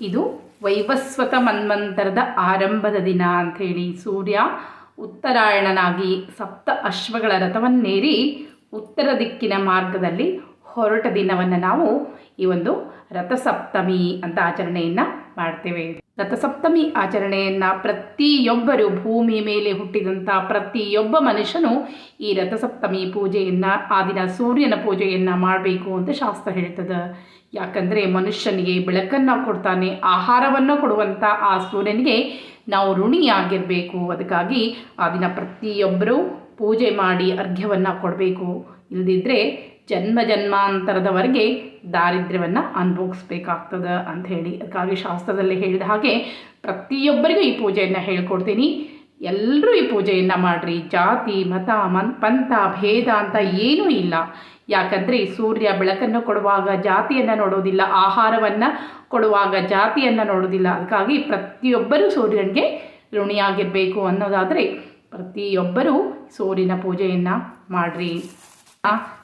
ಇದು ವೈವಸ್ವತ ಮನ್ವಂತರದ ಆರಂಭದ ದಿನ ಅಂಥೇಳಿ ಸೂರ್ಯ ಉತ್ತರಾಯಣನಾಗಿ ಸಪ್ತ ಅಶ್ವಗಳ ರಥವನ್ನೇರಿ ಉತ್ತರ ದಿಕ್ಕಿನ ಮಾರ್ಗದಲ್ಲಿ ಹೊರಟ ದಿನವನ್ನು ನಾವು ಈ ಒಂದು ರಥಸಪ್ತಮಿ ಅಂತ ಆಚರಣೆಯನ್ನು ಮಾಡ್ತೇವೆ. ರಥಸಪ್ತಮಿ ಆಚರಣೆಯನ್ನು ಪ್ರತಿಯೊಬ್ಬರು ಭೂಮಿ ಮೇಲೆ ಹುಟ್ಟಿದಂಥ ಪ್ರತಿಯೊಬ್ಬ ಮನುಷ್ಯನು ಈ ರಥಸಪ್ತಮಿ ಪೂಜೆಯನ್ನು, ಆ ದಿನ ಸೂರ್ಯನ ಪೂಜೆಯನ್ನು ಮಾಡಬೇಕು ಅಂತ ಶಾಸ್ತ್ರ ಹೇಳ್ತದೆ. ಯಾಕಂದರೆ ಮನುಷ್ಯನಿಗೆ ಬೆಳಕನ್ನು ಕೊಡ್ತಾನೆ, ಆಹಾರವನ್ನು ಕೊಡುವಂಥ ಆ ಸೂರ್ಯನಿಗೆ ನಾವು ಋಣಿಯಾಗಿರಬೇಕು. ಅದಕ್ಕಾಗಿ ಆ ದಿನ ಪ್ರತಿಯೊಬ್ಬರು ಪೂಜೆ ಮಾಡಿ ಅರ್ಘ್ಯವನ್ನ ಕೊಡಬೇಕು. ಇಲ್ಲದಿದ್ದರೆ ಜನ್ಮ ಜನ್ಮಾಂತರದವರೆಗೆ ದಾರಿದ್ರ್ಯವನ್ನು ಅನುಭವಿಸ್ಬೇಕಾಗ್ತದೆ ಅಂತ ಹೇಳಿ ಅದಕ್ಕಾಗಿ ಶಾಸ್ತ್ರದಲ್ಲಿ ಹೇಳಿದ ಹಾಗೆ ಪ್ರತಿಯೊಬ್ಬರಿಗೂ ಈ ಪೂಜೆಯನ್ನು ಹೇಳ್ಕೊಡ್ತೀನಿ. ಎಲ್ಲರೂ ಈ ಪೂಜೆಯನ್ನು ಮಾಡಿರಿ. ಜಾತಿ, ಮತ, ಮನ್, ಪಂಥ, ಭೇದ ಅಂತ ಏನೂ ಇಲ್ಲ. ಯಾಕಂದರೆ ಸೂರ್ಯ ಬೆಳಕನ್ನು ಕೊಡುವಾಗ ಜಾತಿಯನ್ನು ನೋಡೋದಿಲ್ಲ, ಆಹಾರವನ್ನು ಕೊಡುವಾಗ ಜಾತಿಯನ್ನು ನೋಡೋದಿಲ್ಲ. ಅದಕ್ಕಾಗಿ ಪ್ರತಿಯೊಬ್ಬರೂ ಸೂರ್ಯನಿಗೆ ಋಣಿಯಾಗಿರಬೇಕು ಅನ್ನೋದಾದರೆ ಪ್ರತಿಯೊಬ್ಬರೂ ಸೂರ್ಯನ ಪೂಜೆಯನ್ನು ಮಾಡಿರಿ.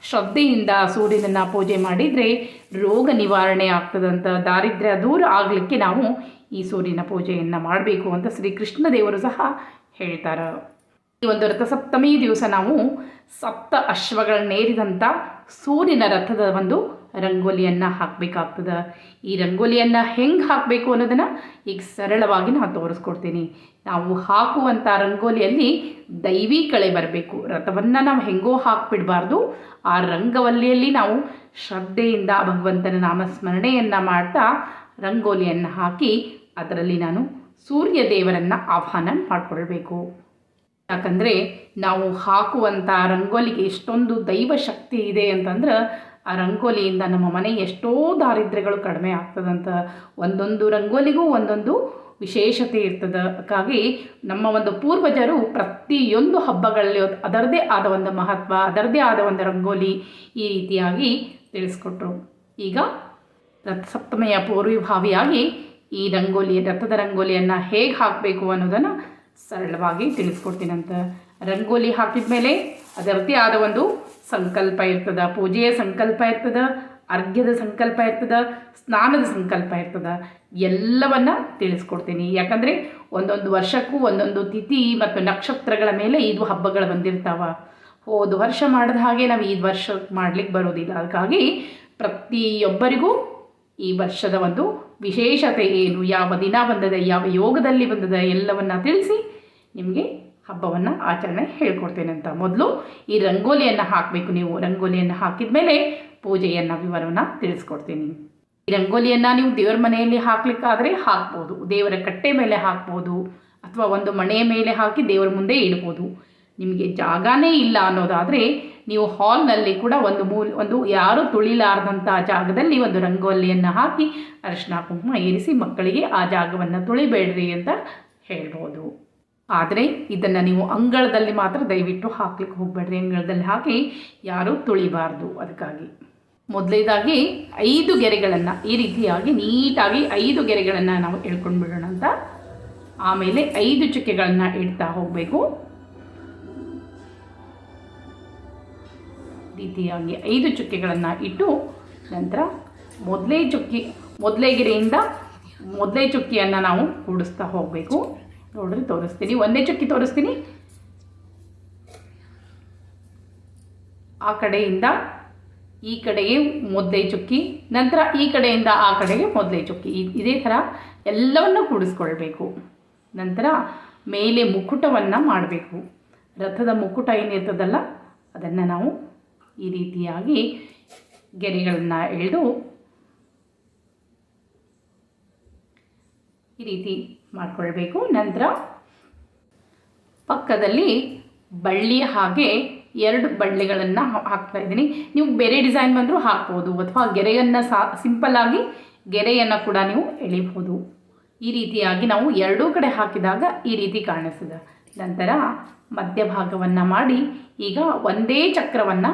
ಶ್ರದ್ಧೆಯಿಂದ ಸೂರ್ಯನನ್ನು ಪೂಜೆ ಮಾಡಿದರೆ ರೋಗ ನಿವಾರಣೆ ಆಗ್ತದಂತ ದಾರಿದ್ರ್ಯ ದೂರ ಆಗಲಿಕ್ಕೆ ನಾವು ಈ ಸೂರ್ಯನ ಪೂಜೆಯನ್ನು ಮಾಡಬೇಕು ಅಂತ ಶ್ರೀಕೃಷ್ಣ ದೇವರು ಸಹ ಹೇಳ್ತಾರೆ. ಈ ಒಂದು ರಥಸಪ್ತಮಿ ದಿವಸ ನಾವು ಸಪ್ತ ಅಶ್ವಗಳನ್ನೇರಿದಂಥ ಸೂರ್ಯನ ರಥದ ಒಂದು ರಂಗೋಲಿಯನ್ನು ಹಾಕಬೇಕಾಗ್ತದೆ. ಈ ರಂಗೋಲಿಯನ್ನು ಹೆಂಗೆ ಹಾಕಬೇಕು ಅನ್ನೋದನ್ನು ಈಗ ಸರಳವಾಗಿ ನಾನು ತೋರಿಸ್ಕೊಡ್ತೀನಿ. ನಾವು ಹಾಕುವಂಥ ರಂಗೋಲಿಯಲ್ಲಿ ದೈವಿ ಕಳೆ ಬರಬೇಕು. ರಥವನ್ನು ನಾವು ಹೆಂಗೋ ಹಾಕಿಬಿಡಬಾರ್ದು. ಆ ರಂಗವಲ್ಲಿಯಲ್ಲಿ ನಾವು ಶ್ರದ್ಧೆಯಿಂದ ಭಗವಂತನ ನಾಮಸ್ಮರಣೆಯನ್ನು ಮಾಡ್ತಾ ರಂಗೋಲಿಯನ್ನು ಹಾಕಿ ಅದರಲ್ಲಿ ನಾನು ಸೂರ್ಯ ದೇವರನ್ನು ಆಹ್ವಾನ ಮಾಡಿಕೊಳ್ಬೇಕು. ಯಾಕಂದರೆ ನಾವು ಹಾಕುವಂಥ ರಂಗೋಲಿಗೆ ಎಷ್ಟೊಂದು ದೈವ ಶಕ್ತಿ ಇದೆ ಅಂತಂದ್ರೆ ಆ ರಂಗೋಲಿಯಿಂದ ನಮ್ಮ ಮನೆ ಎಷ್ಟೋ ದಾರಿದ್ರ್ಯಗಳು ಕಡಿಮೆ ಆಗ್ತದಂತ ಒಂದೊಂದು ರಂಗೋಲಿಗೂ ಒಂದೊಂದು ವಿಶೇಷತೆ ಇರ್ತದಕ್ಕಾಗಿ ನಮ್ಮ ಒಂದು ಪೂರ್ವಜರು ಪ್ರತಿಯೊಂದು ಹಬ್ಬಗಳಲ್ಲಿ ಅದರದೇ ಆದ ಒಂದು ಮಹತ್ವ ಅದರದೇ ಆದ ಒಂದು ರಂಗೋಲಿ ಈ ರೀತಿಯಾಗಿ ತಿಳಿಸ್ಕೊಟ್ರು. ಈಗ ರಥಸಪ್ತಮಿಯ ಪೂರ್ವಭಾವಿಯಾಗಿ ಈ ರಂಗೋಲಿ, ರಥದ ರಂಗೋಲಿಯನ್ನು ಹೇಗೆ ಹಾಕಬೇಕು ಅನ್ನೋದನ್ನು ಸರಳವಾಗಿ ತಿಳಿಸ್ಕೊಡ್ತೀನಂತ. ರಂಗೋಲಿ ಹಾಕಿದ ಮೇಲೆ ಅದರದ್ದೇ ಆದ ಒಂದು ಸಂಕಲ್ಪ ಇರ್ತದೆ, ಪೂಜೆಯ ಸಂಕಲ್ಪ ಇರ್ತದೆ, ಅರ್ಘ್ಯದ ಸಂಕಲ್ಪ ಇರ್ತದೆ, ಸ್ನಾನದ ಸಂಕಲ್ಪ ಇರ್ತದೆ, ಎಲ್ಲವನ್ನ ತಿಳಿಸ್ಕೊಡ್ತೀನಿ. ಯಾಕಂದರೆ ಒಂದೊಂದು ವರ್ಷಕ್ಕೂ ಒಂದೊಂದು ತಿಥಿ ಮತ್ತು ನಕ್ಷತ್ರಗಳ ಮೇಲೆ ಇದು ಹಬ್ಬಗಳು ಬಂದಿರ್ತಾವ. ಹೋದ ವರ್ಷ ಮಾಡಿದ ಹಾಗೆ ನಾವು ಈ ವರ್ಷ ಮಾಡ್ಲಿಕ್ಕೆ ಬರೋದಿಲ್ಲ. ಅದಕ್ಕಾಗಿ ಪ್ರತಿಯೊಬ್ಬರಿಗೂ ಈ ವರ್ಷದ ಒಂದು ವಿಶೇಷತೆ ಏನು? ಯಾವ ದಿನ ಬಂದದ? ಯಾವ ಯೋಗದಲ್ಲಿ ಬಂದದ? ಎಲ್ಲವನ್ನ ತಿಳಿಸಿ ನಿಮಗೆ ಹಬ್ಬವನ್ನು ಆಚರಣೆ ಹೇಳ್ಕೊಡ್ತೇನೆ ಅಂತ. ಮೊದಲು ಈ ರಂಗೋಲಿಯನ್ನು ಹಾಕಬೇಕು ನೀವು. ರಂಗೋಲಿಯನ್ನು ಹಾಕಿದ ಮೇಲೆ ಪೂಜೆಯನ್ನು ವಿವರವನ್ನು ತಿಳಿಸ್ಕೊಡ್ತೀನಿ. ಈ ರಂಗೋಲಿಯನ್ನು ನೀವು ದೇವರ ಮನೆಯಲ್ಲಿ ಹಾಕ್ಲಿಕ್ಕಾದರೆ ಹಾಕ್ಬೋದು. ದೇವರ ಕಟ್ಟೆ ಮೇಲೆ ಹಾಕ್ಬೋದು. ಅಥವಾ ಒಂದು ಮನೆಯ ಮೇಲೆ ಹಾಕಿ ದೇವರ ಮುಂದೆ ಇಡ್ಬೋದು. ನಿಮಗೆ ಜಾಗನೇ ಇಲ್ಲ ಅನ್ನೋದಾದರೆ ನೀವು ಹಾಲ್ನಲ್ಲಿ ಕೂಡ ಒಂದು ಮೂಲ, ಒಂದು ಯಾರೂ ತುಳಿಲಾರದಂಥ ಜಾಗದಲ್ಲಿ ಒಂದು ರಂಗೋಲಿಯನ್ನು ಹಾಕಿ ಅರಿಶಿನ ಕುಂಕುಮ ಏರಿಸಿ ಮಕ್ಕಳಿಗೆ ಆ ಜಾಗವನ್ನು ತುಳಿಬೇಡ್ರಿ ಅಂತ ಹೇಳ್ಬೋದು. ಆದರೆ ಇದನ್ನು ನೀವು ಅಂಗಳದಲ್ಲಿ ಮಾತ್ರ ದಯವಿಟ್ಟು ಹಾಕ್ಲಿಕ್ಕೆ ಹೋಗಬೇಡ್ರಿ. ಅಂಗಳದಲ್ಲಿ ಹಾಕಿ ಯಾರೂ ತುಳಿಬಾರ್ದು ಅದಕ್ಕಾಗಿ. ಮೊದಲೇದಾಗಿ ಐದು ಗೆರೆಗಳನ್ನು ಈ ರೀತಿಯಾಗಿ ನೀಟಾಗಿ ಐದು ಗೆರೆಗಳನ್ನು ನಾವು ಎಳ್ಕೊಂಡು ಬಿಡೋಣ ಅಂತ. ಆಮೇಲೆ ಐದು ಚುಕ್ಕೆಗಳನ್ನು ಇಡ್ತಾ ಹೋಗಬೇಕು. ರೀತಿಯಾಗಿ ಐದು ಚುಕ್ಕೆಗಳನ್ನು ಇಟ್ಟು ನಂತರ ಮೊದಲೇ ಚುಕ್ಕಿ, ಮೊದಲೇ ಗೆರೆಯಿಂದ ಮೊದಲೇ ಚುಕ್ಕಿಯನ್ನು ನಾವು ಕೂಡಿಸ್ತಾ ಹೋಗಬೇಕು. ನೋಡ್ರಿ, ತೋರಿಸ್ತೀನಿ. ಒಂದೇ ಚುಕ್ಕಿ ತೋರಿಸ್ತೀನಿ. ಆ ಕಡೆಯಿಂದ ಈ ಕಡೆಗೆ ಮೊದಲೇ ಚುಕ್ಕಿ, ನಂತರ ಈ ಕಡೆಯಿಂದ ಆ ಕಡೆಗೆ ಮೊದಲೇ ಚುಕ್ಕಿ. ಇದೇ ಥರ ಎಲ್ಲವನ್ನು ಕೂಡಿಸ್ಕೊಳ್ಬೇಕು. ನಂತರ ಮೇಲೆ ಮುಕುಟವನ್ನು ಮಾಡಬೇಕು. ರಥದ ಮುಕುಟ ಏನಿರ್ತದಲ್ಲ, ಅದನ್ನು ನಾವು ಈ ರೀತಿಯಾಗಿ ಗೆರೆಗಳನ್ನು ಎಳೆದು ಈ ರೀತಿ ಮಾಡಿಕೊಳ್ಬೇಕು. ನಂತರ ಪಕ್ಕದಲ್ಲಿ ಬಳ್ಳಿಯ ಹಾಗೆ ಎರಡು ಬಳ್ಳಿಗಳನ್ನು ಹಾಕ್ತಾ ಇದ್ದೀನಿ. ನೀವು ಬೇರೆ ಡಿಸೈನ್ ಬಂದರೂ ಹಾಕ್ಬೋದು ಅಥವಾ ಗೆರೆಯನ್ನು ಸಾ ಸಿಂಪಲ್ಲಾಗಿ ಗೆರೆಯನ್ನು ಕೂಡ ನೀವು ಎಳಿಬೋದು. ಈ ರೀತಿಯಾಗಿ ನಾವು ಎರಡೂ ಕಡೆ ಹಾಕಿದಾಗ ಈ ರೀತಿ ಕಾಣಿಸ್ತದೆ. ನಂತರ ಮಧ್ಯಭಾಗವನ್ನು ಮಾಡಿ ಈಗ ಒಂದೇ ಚಕ್ರವನ್ನು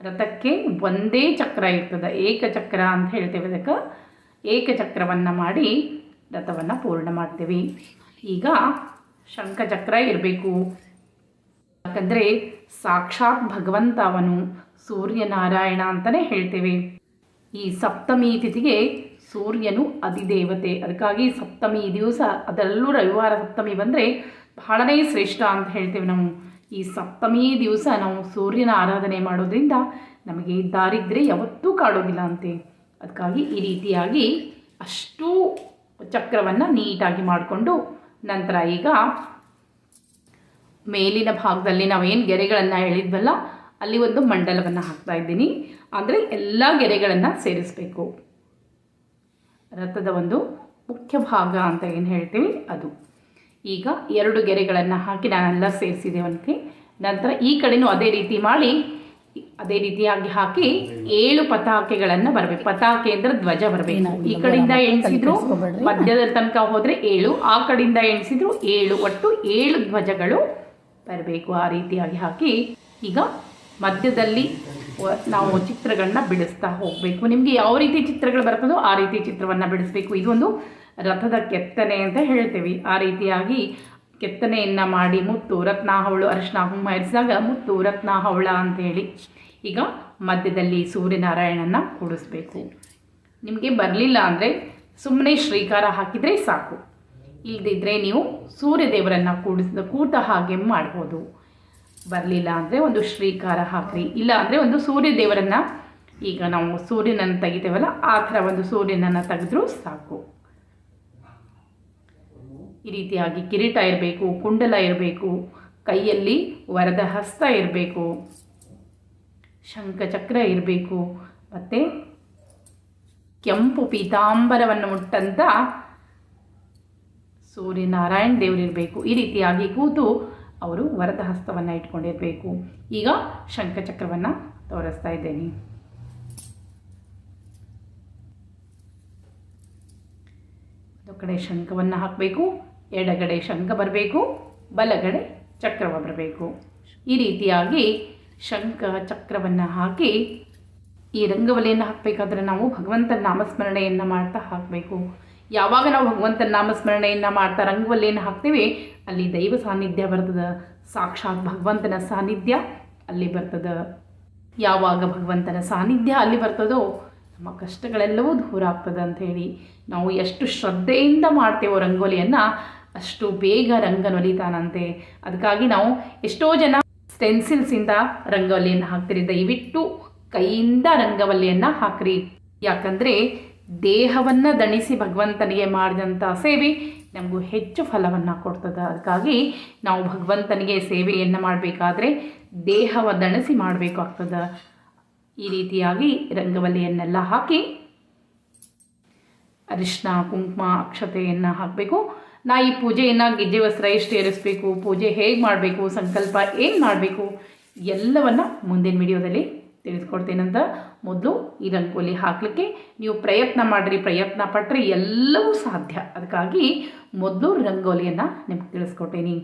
ರಥಕ್ಕೆ ಒಂದೇ ಚಕ್ರ ಇರ್ತದೆ. ಏಕಚಕ್ರ ಅಂತ ಹೇಳ್ತೇವೆ ಅದಕ್ಕೆ ಏಕಚಕ್ರವನ್ನು ಮಾಡಿ ರಥವನ್ನು ಪೂರ್ಣ ಮಾಡ್ತೀವಿ. ಈಗ ಶಂಖಚಕ್ರ ಇರಬೇಕು. ಯಾಕಂದರೆ ಸಾಕ್ಷಾತ್ ಭಗವಂತ ಅವನು ಸೂರ್ಯನಾರಾಯಣ ಅಂತಲೇ ಹೇಳ್ತೇವೆ. ಈ ಸಪ್ತಮಿ ತಿಥಿಗೆ ಸೂರ್ಯನು ಅಧಿದೇವತೆ. ಅದಕ್ಕಾಗಿ ಸಪ್ತಮಿ ದಿವಸ, ಅದರಲ್ಲೂ ರವಿವಾರ ಸಪ್ತಮಿ ಬಂದರೆ ಬಹಳನೇ ಶ್ರೇಷ್ಠ ಅಂತ ಹೇಳ್ತೇವೆ ನಾವು. ಈ ಸಪ್ತಮಿ ದಿವಸ ನಾವು ಸೂರ್ಯನ ಆರಾಧನೆ ಮಾಡೋದ್ರಿಂದ ನಮಗೆ ದಾರಿದ್ರೆ ಯಾವತ್ತೂ ಕಾಡೋದಿಲ್ಲ ಅಂತೆ. ಅದಕ್ಕಾಗಿ ಈ ರೀತಿಯಾಗಿ ಅಷ್ಟು ಚಕ್ರವನ್ನು ನೀಟಾಗಿ ಮಾಡಿಕೊಂಡು ನಂತರ ಈಗ ಮೇಲಿನ ಭಾಗದಲ್ಲಿ ನಾವೇನು ಗೆರೆಗಳನ್ನು ಹೇಳಿದ್ವಲ್ಲ, ಅಲ್ಲಿ ಒಂದು ಮಂಡಲವನ್ನು ಹಾಕ್ತಾ ಇದ್ದೀನಿ. ಅಂದರೆ ಎಲ್ಲ ಗೆರೆಗಳನ್ನು ಸೇರಿಸಬೇಕು. ರಥದ ಒಂದು ಮುಖ್ಯ ಭಾಗ ಅಂತ ಏನು ಹೇಳ್ತೀವಿ? ಅದು. ಈಗ ಎರಡು ಗೆರೆಗಳನ್ನು ಹಾಕಿ ನಾನೆಲ್ಲ ಸೇರಿಸಿದ್ದೇವಂತೆ ನಂತರ ಈ ಕಡೆಯೂ ಅದೇ ರೀತಿ ಮಾಡಿ ಅದೇ ರೀತಿಯಾಗಿ ಹಾಕಿ ಏಳು ಪತಾಕೆಗಳನ್ನು ಬರಬೇಕು. ಪತಾಕೆ ಅಂದ್ರೆ ಧ್ವಜ ಬರಬೇಕು. ಈ ಕಡೆಯಿಂದ ಎಣಿಸಿದ್ರು ಮಧ್ಯದ ತನಕ ಹೋದ್ರೆ ಏಳು ಆ ಕಡೆಯಿಂದ ಎಣಿಸಿದ್ರು ಏಳು ಒಟ್ಟು ಏಳು ಧ್ವಜಗಳು ಬರಬೇಕು. ಆ ರೀತಿಯಾಗಿ ಹಾಕಿ ಈಗ ಮಧ್ಯದಲ್ಲಿ ನಾವು ಚಿತ್ರಗಳನ್ನ ಬಿಡಿಸ್ತಾ ಹೋಗಬೇಕು. ನಿಮಗೆ ಯಾವ ರೀತಿ ಚಿತ್ರಗಳು ಬರ್ತದೋ ಆ ರೀತಿ ಚಿತ್ರವನ್ನ ಬಿಡಿಸ್ಬೇಕು. ಇದೊಂದು ರಥದ ಕೆತ್ತನೆ ಅಂತ ಹೇಳ್ತೇವೆ. ಆ ರೀತಿಯಾಗಿ ಕೆತ್ತನೆಯನ್ನು ಮಾಡಿ ಮುತ್ತು ರತ್ನ ಹವಳು ಅರಿಶಿನ ಹುಮ್ಮ ಇರಿಸಿದಾಗ ಮುತ್ತು ರತ್ನ ಹವಳ ಅಂತೇಳಿ ಈಗ ಮಧ್ಯದಲ್ಲಿ ಸೂರ್ಯನಾರಾಯಣನ ಕೂಡಿಸ್ಬೇಕು. ನಿಮಗೆ ಬರಲಿಲ್ಲ ಅಂದರೆ ಸುಮ್ಮನೆ ಶ್ರೀಕಾರ ಹಾಕಿದರೆ ಸಾಕು. ಇಲ್ಲದಿದ್ದರೆ ನೀವು ಸೂರ್ಯದೇವರನ್ನು ಕೂಡಿಸಿದ ಕೂಟ ಹಾಗೆ ಮಾಡ್ಬೋದು. ಬರಲಿಲ್ಲ ಅಂದರೆ ಒಂದು ಶ್ರೀಕಾರ ಹಾಕ್ರಿ. ಇಲ್ಲ ಅಂದರೆ ಒಂದು ಸೂರ್ಯದೇವರನ್ನು ಈಗ ನಾವು ಸೂರ್ಯನನ್ನು ತೆಗಿತೇವಲ್ಲ, ಆ ಥರ ಒಂದು ಸೂರ್ಯನನ್ನು ತೆಗೆದ್ರೂ ಸಾಕು. ಈ ರೀತಿಯಾಗಿ ಕಿರೀಟ ಇರಬೇಕು, ಕುಂಡಲ ಇರಬೇಕು, ಕೈಯಲ್ಲಿ ವರದ ಹಸ್ತ ಇರಬೇಕು, ಶಂಖಚಕ್ರ ಇರಬೇಕು, ಮತ್ತು ಕೆಂಪು ಪೀತಾಂಬರವನ್ನು ಮುಟ್ಟಂತ ಸೂರ್ಯನಾರಾಯಣ ದೇವರಿರಬೇಕು ಈ ರೀತಿಯಾಗಿ ಕೂತು ಅವರು ವರದ ಹಸ್ತವನ್ನು ಇಟ್ಕೊಂಡಿರಬೇಕು. ಈಗ ಶಂಖಚಕ್ರವನ್ನು ತೋರಿಸ್ತಾ ಇದ್ದೇನೆ. ಒಂದು ಕಡೆ ಶಂಖವನ್ನು ಹಾಕಬೇಕು. ಎಡಗಡೆ ಶಂಖ ಬರಬೇಕು, ಬಲಗಡೆ ಚಕ್ರವ ಬರಬೇಕು. ಈ ರೀತಿಯಾಗಿ ಶಂಖ ಚಕ್ರವನ್ನು ಹಾಕಿ ಈ ರಂಗವಲೆಯನ್ನು ಹಾಕಬೇಕಾದ್ರೆ ನಾವು ಭಗವಂತನ ನಾಮಸ್ಮರಣೆಯನ್ನು ಮಾಡ್ತಾ ಹಾಕಬೇಕು. ಯಾವಾಗ ನಾವು ಭಗವಂತನ ನಾಮಸ್ಮರಣೆಯನ್ನು ಮಾಡ್ತಾ ರಂಗವಲ್ಲಿಯನ್ನು ಹಾಕ್ತೀವಿ, ಅಲ್ಲಿ ದೈವ ಸಾನ್ನಿಧ್ಯ ಬರ್ತದೆ, ಸಾಕ್ಷಾತ್ ಭಗವಂತನ ಸಾನ್ನಿಧ್ಯ ಅಲ್ಲಿ ಬರ್ತದೆ. ಯಾವಾಗ ಭಗವಂತನ ಸಾನ್ನಿಧ್ಯ ಅಲ್ಲಿ ಬರ್ತದೋ ನಮ್ಮ ಕಷ್ಟಗಳೆಲ್ಲವೂ ದೂರ ಆಗ್ತದೆ ಅಂತ ಹೇಳಿ ನಾವು ಎಷ್ಟು ಶ್ರದ್ಧೆಯಿಂದ ಮಾಡ್ತೇವೋ ರಂಗೋಲಿಯನ್ನು, ಅಷ್ಟು ಬೇಗ ರಂಗ ನೊಲಿತಾನಂತೆ. ಅದಕ್ಕಾಗಿ ನಾವು ಎಷ್ಟೋ ಜನ ಸ್ಟೆನ್ಸಿಲ್ಸಿಂದ ರಂಗೋಲಿಯನ್ನು ಹಾಕ್ತೀರಿ. ದಯವಿಟ್ಟು ಕೈಯಿಂದ ರಂಗವಲ್ಲಿಯನ್ನು ಹಾಕ್ರಿ. ಯಾಕಂದರೆ ದೇಹವನ್ನು ದಣಿಸಿ ಭಗವಂತನಿಗೆ ಮಾಡಿದಂಥ ಸೇವೆ ನಮಗೂ ಹೆಚ್ಚು ಫಲವನ್ನು ಕೊಡ್ತದೆ. ಅದಕ್ಕಾಗಿ ನಾವು ಭಗವಂತನಿಗೆ ಸೇವೆಯನ್ನು ಮಾಡಬೇಕಾದ್ರೆ ದೇಹವ ದಣಿಸಿ ಮಾಡಬೇಕಾಗ್ತದೆ. ಈ ರೀತಿಯಾಗಿ ರಂಗವಲ್ಲಿಯನ್ನೆಲ್ಲ ಹಾಕಿ ಅರಿಶಿನ ಕುಂಕುಮ, ಅಕ್ಷತೆಯನ್ನು ಹಾಕಬೇಕು. ನಾ ಈ ಪೂಜೆಯನ್ನು ಗೆಜ್ಜೆ ವಸ್ತ್ರ ಎಷ್ಟು ಏರಿಸಬೇಕು, ಪೂಜೆ ಹೇಗೆ ಮಾಡಬೇಕು, ಸಂಕಲ್ಪ ಏನು ಮಾಡಬೇಕು, ಎಲ್ಲವನ್ನು ಮುಂದಿನ ವಿಡಿಯೋದಲ್ಲಿ ತಿಳಿಸ್ಕೊಡ್ತೇನಂತ ಮೊದಲು ಈ ರಂಗೋಲಿ ಹಾಕಲಿಕ್ಕೆ ನೀವು ಪ್ರಯತ್ನ ಮಾಡಿರಿ, ಪ್ರಯತ್ನ ಪಟ್ಟರೆ ಎಲ್ಲವೂ ಸಾಧ್ಯ. ಅದಕ್ಕಾಗಿ ಮೊದಲು ರಂಗೋಲಿಯನ್ನು ನಿಮ್ಗೆ ತಿಳಿಸ್ಕೊಟ್ಟೇನಿ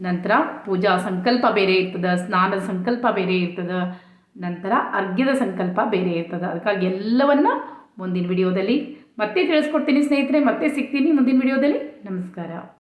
ನಂತರ ಪೂಜಾ ಸಂಕಲ್ಪ ಬೇರೆ ಇರ್ತದೆ, ಸ್ನಾನದ ಸಂಕಲ್ಪ ಬೇರೆ ಇರ್ತದೆ ನಂತರ ಅರ್ಘ್ಯದ ಸಂಕಲ್ಪ ಬೇರೆ ಇರ್ತದೆ. ಅದಕ್ಕಾಗಿ ಎಲ್ಲವನ್ನ ಮುಂದಿನ ವಿಡಿಯೋದಲ್ಲಿ ಮತ್ತೆ ತಿಳಿಸ್ಕೊಡ್ತೀನಿ ಸ್ನೇಹಿತರೆ, ಮತ್ತೆ ಸಿಗ್ತೀನಿ ಮುಂದಿನ ವಿಡಿಯೋದಲ್ಲಿ. ನಮಸ್ಕಾರ.